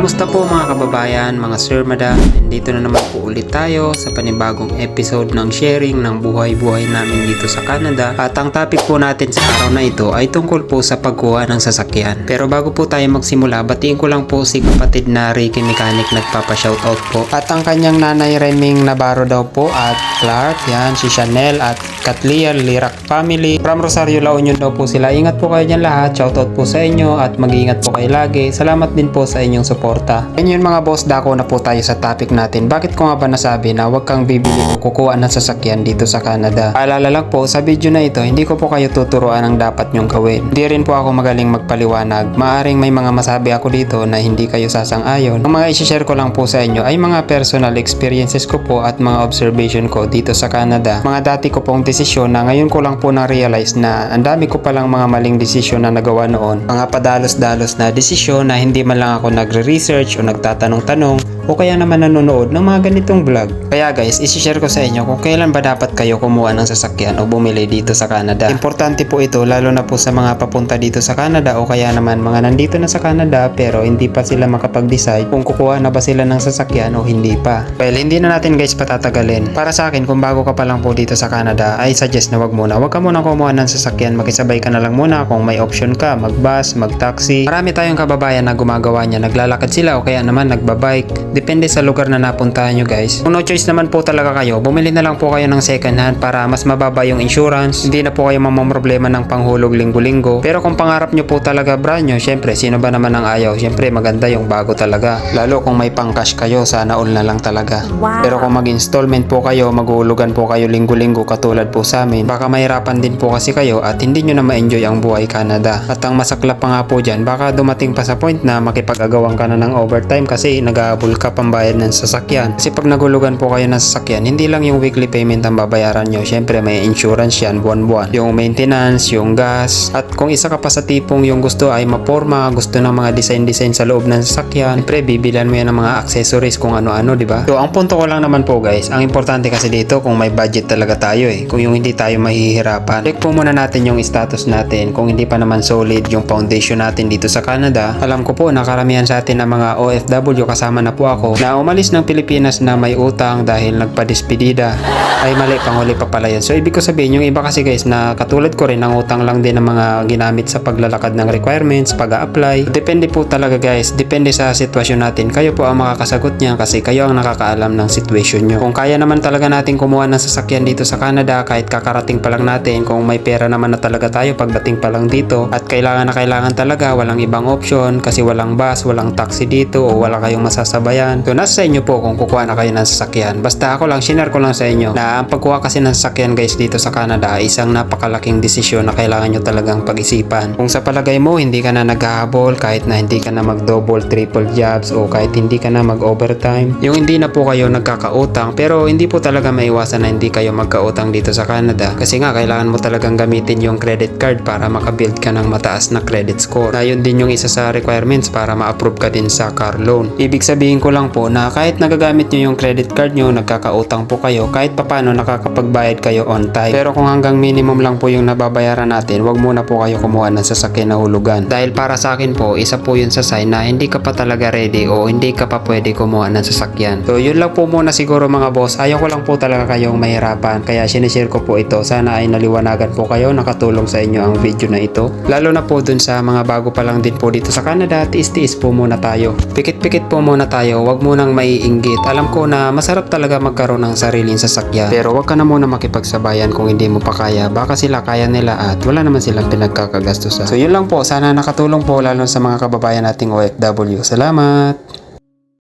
Kamusta po mga kababayan, mga sir, madam? Nandito na naman po ulit tayo sa panibagong episode ng sharing ng buhay-buhay namin dito sa Canada. At ang topic po natin sa araw na ito ay tungkol po sa pagkuha ng sasakyan. Pero bago po tayo magsimula, batiin ko lang po si kapatid na Ricky Mechanic nagpapa-shoutout po. At ang kanyang nanay Reming Navarro daw po at Clark, yan, si Chanel at Kathleen Lirak family. From Rosario La Union daw po sila. Ingat po kayo dyan lahat. Shoutout po sa inyo at mag-ingat po kayo lagi. Salamat din po sa inyong suporta. And yun mga boss, dako na po tayo sa topic natin. Bakit ko nga ba nasabi na huwag kang bibili o kukuha ng sasakyan dito sa Canada? Paalala lang po, sa video na ito, hindi ko po kayo tuturuan ang dapat nyong gawin. Hindi rin po ako magaling magpaliwanag. Maaring may mga masabi ako dito na hindi kayo sasang-ayon. Ang mga isi-share ko lang po sa inyo ay mga personal experiences ko po at mga observation ko dito sa Canada. Mga dati ko pong desisyon na ngayon ko lang po na-realize na ang dami ko palang mga maling desisyon na nagawa noon. Mga padalos-dalos na desisyon na hindi man lang ako nagre-research o nagtatanong-tanong o kaya naman nanonood ng mga ganitong vlog. Kaya guys, isi-share ko sa inyo kung kailan ba dapat kayo kumuha ng sasakyan o bumili dito sa Canada. Importante po ito lalo na po sa mga papunta dito sa Canada o kaya naman mga nandito na sa Canada pero hindi pa sila makapag-decide kung kukuha na ba sila ng sasakyan o hindi pa. Well, hindi na natin guys patatagalin. Para sa akin, kung bago ka pa lang po dito sa Canada, ay suggest na wag muna. Wag ka muna kumuha ng sasakyan. Makisabay ka na lang muna kung may option ka. Mag-bus, mag-taxi. Marami tayong kababayan na gumagawa niya. Naglalakad sila o kaya naman nagbabike. Depende sa lugar na napuntahan nyo guys. Kung no choice naman po talaga kayo, bumili na lang po kayo ng second hand para mas mababa yung insurance. Hindi na po kayo mamamroblema ng panghulog linggo-linggo. Pero kung pangarap nyo po talaga brand nyo, syempre sino ba naman ang ayaw? Syempre maganda yung bago talaga. Lalo kung may pang cash kayo, sana all na lang talaga. Wow. Pero kung mag-installment po kayo, maghuhulugan po kayo linggo-linggo katulad po sa amin, baka mahirapan din po kasi kayo at hindi nyo na ma-enjoy ang buhay Canada. At ang masaklap pa nga po dyan, baka dumating pa sa point na makipag-agawan ka na ng overtime kasi nag-aabol ka pambayad ng sasakyan. Kasi pag naghulugan po kayo ng sasakyan, hindi lang yung weekly payment ang babayaran nyo. Syempre may insurance yan buwan-buwan. Yung maintenance, yung gas. At kung isa ka pa sa tipong yung gusto ay maporma, gusto ng mga design-design sa loob ng sasakyan, syempre bibilan mo yan ng mga accessories kung ano-ano, di ba? So ang punto ko lang naman po guys, ang importante kasi dito kung may budget talaga tayo eh. Kung yung hindi tayo mahihirapan. Check po muna natin yung status natin. Kung hindi pa naman solid yung foundation natin dito sa Canada, alam ko po na karamihan sa atin na mga OFW kasama na po ako na umalis ng Pilipinas na may utang dahil nagpadispedida. Ay mali, panghuli pa pala yan. So ibig ko sabihin, yung iba kasi guys na katulad ko rin, ang utang lang din ng mga ginamit sa paglalakad ng requirements, pag apply Depende po talaga guys, depende sa sitwasyon natin. Kayo po ang makakasagot niyan kasi kayo ang nakakaalam ng situation nyo. Kung kaya naman talaga natin kumuha ng sasakyan dito sa Canada, kahit kakarating pa lang natin, kung may pera naman na talaga tayo pagdating pa lang dito, at kailangan na kailangan talaga, walang ibang option kasi walang bus, walang taxi dito o wala kayong masasabayan. So nasa sa inyo po kung kukuha na kayo ng sasakyan. Basta ako lang, share ko lang sa inyo na ang pagkuha kasi ng sasakyan guys dito sa Canada ay isang napakalaking desisyon na kailangan nyo talagang pag-isipan. Kung sa palagay mo, hindi ka na naghahabol kahit na hindi ka na mag-double, triple jobs o kahit hindi ka na mag-overtime. Yung hindi na po kayo nagkakautang pero hindi po talaga maiwasan na hindi kayo magkautang dito sa Canada kasi nga kailangan mo talagang gamitin yung credit card para makabuild ka ng mataas na credit score. Na yun din yung isa sa requirements para ma-approve ka din sa car loan. Ibig sabihin ko lang po na kahit nagagamit nyo yung credit card nyo, nagkakautang po kayo, kahit papano nakakapagbayad kayo on time. Pero kung hanggang minimum lang po yung nababayaran natin, wag muna po kayo kumuha ng sasakyan na hulugan. Dahil para sa akin po, isa po yun sa sign na hindi ka pa talaga ready o hindi ka pa pwede kumuha ng sasakyan. So yun lang po muna siguro mga boss. Ayaw ko lang po talaga kayong mahirapan. Kaya sinishare ko po ito. Sana ay naliwanagan po kayo, nakatulong sa inyo ang video na ito. Lalo na po dun sa mga bago pa lang din po dito sa Canada, tiis-tiis po muna tayo. Pikit-pikit po muna tayo, wag munang maiinggit. Alam ko na masarap talaga magkaroon ng sariling sasakyan. Pero wag ka na muna makipagsabayan kung hindi mo pa kaya. Baka sila kaya nila at wala naman silang pinagkakagastusan. So yun lang po, sana nakatulong po lalo sa mga kababayan nating OFW. Salamat!